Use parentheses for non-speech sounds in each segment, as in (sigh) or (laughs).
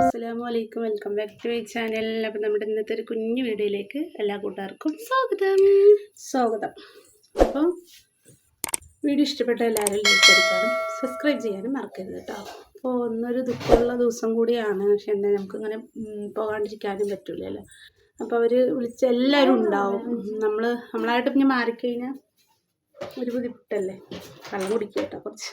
അലൈക്കും welcome back to ഈ channel അപ്പം നമ്മുടെ ഇന്നത്തെ ഒരു കുഞ്ഞു വീഡിയോയിലേക്ക് എല്ലാ കൂട്ടുകാർക്കും സ്വാഗതം. സ്വാഗതം. അപ്പോൾ വീഡിയോ ഇഷ്ടപ്പെട്ട എല്ലാവരും ലൈക്ക് സബ്സ്ക്രൈബ് ചെയ്യാനും മറക്കരുത് കേട്ടോ. അപ്പോൾ ഒന്നൊരു ദുഃഖമുള്ള ദിവസം കൂടിയാണ്. പക്ഷെ എന്താ നമുക്കിങ്ങനെ പോകാണ്ടിരിക്കാനും പറ്റില്ലല്ലോ അപ്പോൾ അവർ വിളിച്ച എല്ലാവരും ഉണ്ടാവും. നമ്മൾ നമ്മളായിട്ട് പിന്നെ മാറിക്കഴിഞ്ഞാൽ ഒരു ബുദ്ധിമുട്ടല്ലേ? വെള്ളം കുടിക്കുക കേട്ടോ കുറച്ച്.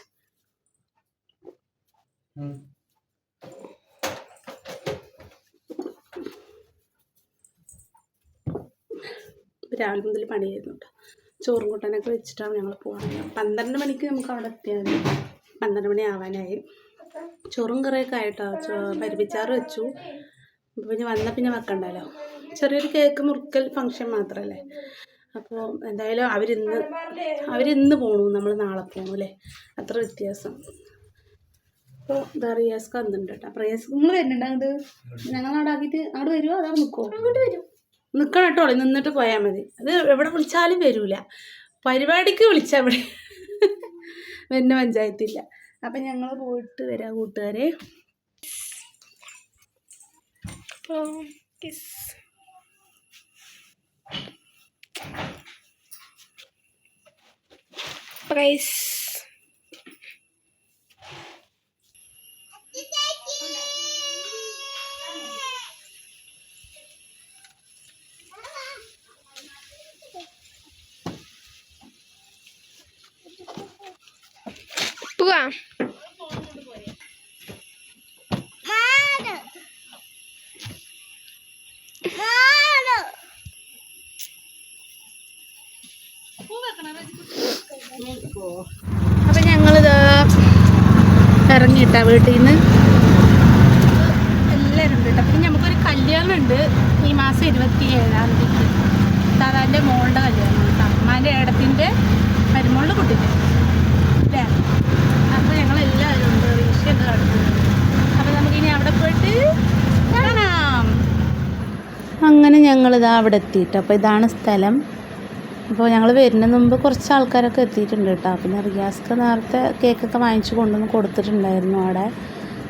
രാവിലെ മുതൽ പണിയായിരുന്നു ചോറും കൂട്ടാനൊക്കെ വെച്ചിട്ടാണ് ഞങ്ങൾ പോകുന്നത് പന്ത്രണ്ട് മണിക്ക് നമുക്ക് അവിടെ എത്തിയാൽ പന്ത്രണ്ട് മണി ആവാനായി. ചോറും കറിയൊക്കെ ആയിട്ടോ പരിപ്പിച്ചാറ് വെച്ചു. പിന്നെ വന്നാൽ പിന്നെ വെക്കണ്ടല്ലോ. ചെറിയൊരു കേക്ക് മുറുക്കൽ ഫങ്ഷൻ മാത്രമല്ലേ അപ്പോൾ എന്തായാലും അവരിന്ന് അവരിന്ന് പോണു നമ്മൾ നാളെ പോണു അല്ലേ? അത്ര വ്യത്യാസം. അപ്പോൾ ഇതാ റിയാസ്ക്ക് വന്നിട്ടുണ്ട് കേട്ടോ. അപ്പോൾ റിയാസ് നിങ്ങൾ വരുന്നുണ്ട് അങ്ങോട്ട് ഞങ്ങൾ നാടാക്കിയിട്ട് അവിടെ വരുമോ അതോ നിൽക്കുമോ അങ്ങോട്ട് വരും. നിൽക്കണം കേട്ടോ നിന്നിട്ട് പോയാൽ മതി. അത് എവിടെ വിളിച്ചാലും വരൂല. പരിപാടിക്ക് വിളിച്ചാൽ ഇവിടെ വരുന്ന പഞ്ചായത്തില്ല. അപ്പം ഞങ്ങൾ പോയിട്ട് വരാം കൂട്ടുകാരെ. പ്രൈസ് അപ്പം ഞങ്ങളിത് ഇറങ്ങിയിട്ടാ വീട്ടിൽ നിന്ന് എല്ലാവരും ഉണ്ട് കേട്ടോ പിന്നെ നമുക്കൊരു കല്യാണം ഉണ്ട് ഈ മാസം ഇരുപത്തി ഏഴാം തീയതി താതാന്റെ മോളുടെ കല്യാണം കേട്ടോ അമ്മാന്റെ ഏടത്തിന്റെ മരുമോളുടെ കുട്ടിന്റെ അല്ലേ അപ്പോൾ ഞങ്ങൾ എല്ലാവരും ഉണ്ട് വിഷയൊക്കെ നടത്തുന്നത് അപ്പോൾ നമുക്കിനി അവിടെ പോയിട്ട് കാണാം അങ്ങനെ ഞങ്ങളിതാ അവിടെ എത്തിയിട്ട്. അപ്പോൾ ഇതാണ് സ്ഥലം. അപ്പോൾ ഞങ്ങൾ വരുന്നതിന് മുമ്പ് കുറച്ച് ആൾക്കാരൊക്കെ എത്തിയിട്ടുണ്ട് കേട്ടോ. പിന്നെ റിയാസ്ക്ക് നേരത്തെ കേക്കൊക്കെ വാങ്ങിച്ചു കൊണ്ടുവന്ന് കൊടുത്തിട്ടുണ്ടായിരുന്നു അവിടെ.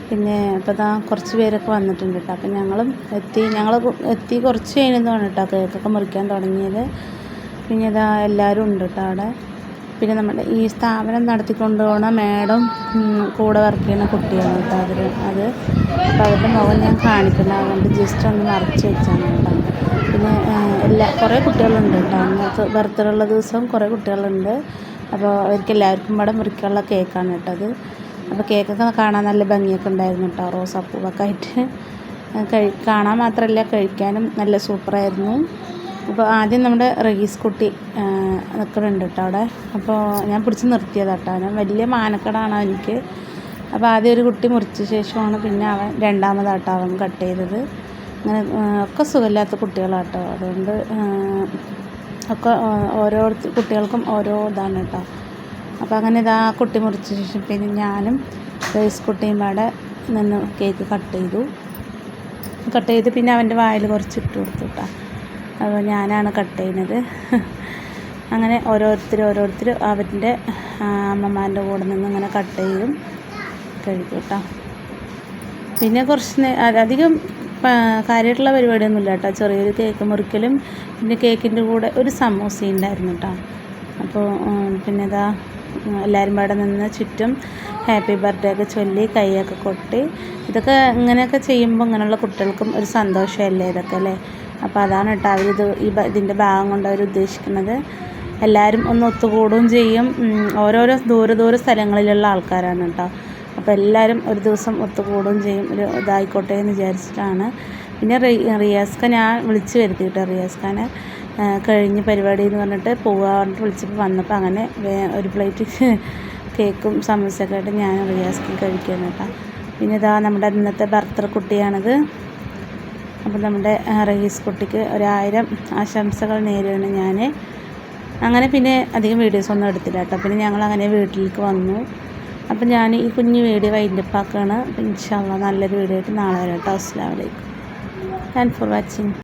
പിന്നെ ഇപ്പോൾ ഇതാ കുറച്ച് പേരൊക്കെ വന്നിട്ടുണ്ട് കേട്ടോ. അപ്പോൾ ഞങ്ങളും എത്തി. ഞങ്ങൾ എത്തി കുറച്ച് കഴിഞ്ഞതാണ് കേട്ടോ കേക്കൊക്കെ മുറിക്കാൻ തുടങ്ങിയത്. പിന്നെ ഇതാ എല്ലാവരും ഉണ്ട് കേട്ടോ അവിടെ. പിന്നെ നമ്മുടെ ഈ സ്ഥാപനം നടത്തിക്കൊണ്ട് പോകുന്ന മാഡം കൂടെ വർക്ക് ചെയ്യുന്ന കുട്ടിയാണ് കേട്ടോ അവർ അത് അപ്പോൾ അവരുടെ മുഖം ഞാൻ കാണിക്കില്ല അതുകൊണ്ട് ജസ്റ്റ് ഒന്ന് മറച്ച് വെച്ചാണ് കേട്ടോ. പിന്നെ എല്ലാ കുറേ കുട്ടികളുണ്ട് കേട്ടോ. അന്നത്തെ ബർത്ത്ഡേ ഉള്ള ദിവസം കുറേ കുട്ടികളുണ്ട്. അപ്പോൾ അവർക്ക് എല്ലാവർക്കും ഇവിടെ മുറിക്കാനുള്ള കേക്കാണ് കേട്ടോ അത്. അപ്പോൾ കേക്കൊക്കെ കാണാൻ നല്ല ഭംഗിയൊക്കെ ഉണ്ടായിരുന്നു കേട്ടോ. റോസാപ്പൂവൊക്കെ ആയിട്ട്. കഴി കാണാൻ മാത്രമല്ല കഴിക്കാനും നല്ല സൂപ്പറായിരുന്നു അപ്പോൾ ആദ്യം നമ്മുടെ റഗീസ് കുട്ടി നിൽക്കുന്നുണ്ട് കേട്ടോ അവിടെ. അപ്പോൾ ഞാൻ പിടിച്ച് നിർത്തിയതാണ് കേട്ടോ ഞാൻ വലിയ മാനക്കടാണ് എനിക്ക് അപ്പോൾ ആദ്യം ഒരു കുട്ടി മുറിച്ച ശേഷമാണ് പിന്നെ അവൻ രണ്ടാമതാട്ടോ അവൻ കട്ട് ചെയ്തത്. അങ്ങനെ ഒക്കെ സുഖമില്ലാത്ത കുട്ടികളാട്ടോ. അതുകൊണ്ട് ഒക്കെ ഓരോ കുട്ടികൾക്കും ഓരോ ഇതാണ് കേട്ടോ. അപ്പോൾ അങ്ങനെ ഇതാ കുട്ടി മുറിച്ച ശേഷം പിന്നെ ഞാനും റൈസ് കുട്ടിയും അവിടെ നിന്ന് കേക്ക് കട്ട് ചെയ്തു. കട്ട് ചെയ്ത് പിന്നെ അവന്റെ വായിൽ കുറച്ച് ഇട്ട് കൊടുത്തു കേട്ടോ. അപ്പോൾ ഞാനാണ് കട്ട് ചെയ്യുന്നത്. അങ്ങനെ ഓരോരുത്തർ ഓരോരുത്തർ അവന്റെ അമ്മമാരുടെ കൂടെ നിന്ന് ഇങ്ങനെ കട്ട് ചെയ്യും. കഴിക്കും കേട്ടോ പിന്നെ കുറച്ച് അധികം കാര്യമായിട്ടുള്ള പരിപാടിയൊന്നുമില്ല കേട്ടോ ചെറിയൊരു കേക്ക് മുറിക്കലും പിന്നെ കേക്കിന്റെ കൂടെ ഒരു സമൂസ ഉണ്ടായിരുന്നു കേട്ടോ അപ്പോൾ പിന്നെ ഇതാ എല്ലാവരും അവിടെ നിന്ന് ചുറ്റും ഹാപ്പി ബർത്ത്ഡേ ഒക്കെ ചൊല്ലി കൈയൊക്കെ കൊട്ടി. ഇതൊക്കെ ഇങ്ങനെയൊക്കെ ചെയ്യുമ്പോൾ ഇങ്ങനെയുള്ള കുട്ടികൾക്കും ഒരു സന്തോഷമല്ലേ ഇതൊക്കെ അല്ലേ? അപ്പോൾ അതാണ് കേട്ടോ അവരിത് ഈ ഇതിന്റെ ഭാഗം കൊണ്ട് അവർ ഉദ്ദേശിക്കുന്നത്. എല്ലാവരും ഒന്ന് ഒത്തുകൂടുകയും ചെയ്യും. ഓരോരോ ദൂര ദൂര സ്ഥലങ്ങളിലുള്ള ആൾക്കാരാണ് കേട്ടോ. അപ്പോൾ എല്ലാവരും ഒരു ദിവസം ഒത്തുകൂടുകയും ചെയ്യും. ഒരു ഇതായിക്കോട്ടെ എന്ന് വിചാരിച്ചിട്ടാണ്. പിന്നെ റിയാസ്ക ഞാൻ വിളിച്ചു വരുത്തി കേട്ടോ റിയാസ്ഖാനെ കഴിഞ്ഞ് പരിപാടി എന്ന് പറഞ്ഞിട്ട് പോകാൻ പറഞ്ഞിട്ട് വിളിച്ചപ്പോൾ വന്നപ്പോൾ അങ്ങനെ ഒരു പ്ലേറ്റ് (laughs) കേക്കും സമൂസയൊക്കെ ആയിട്ട് ഞാൻ റിയാസ്ക്കും കഴിക്കുകയാണ് കേട്ടോ. പിന്നെ ഇതാ നമ്മുടെ ഇന്നത്തെ ഭർത്തർ കുട്ടിയാണിത്. അപ്പോൾ നമ്മുടെ റഹീസ് കുട്ടിക്ക് ഒരായിരം ആശംസകൾ നേരിടണം ഞാൻ അങ്ങനെ പിന്നെ അധികം വീഡിയോസ് ഒന്നും എടുത്തില്ല കേട്ടോ. പിന്നെ ഞങ്ങൾ അങ്ങനെ വീട്ടിലേക്ക് വന്നു. അപ്പം ഞാൻ ഈ കുഞ്ഞു വീഡിയോ വൈൻഡപ്പ് അപ്പം ഇൻഷാല്ല നല്ലൊരു വീഡിയോ ആയിട്ട് നാളെ വരാം കേട്ടോ. അസ്സാം വലൈക്കും താങ്ക് ഫോർ വാച്ചിങ്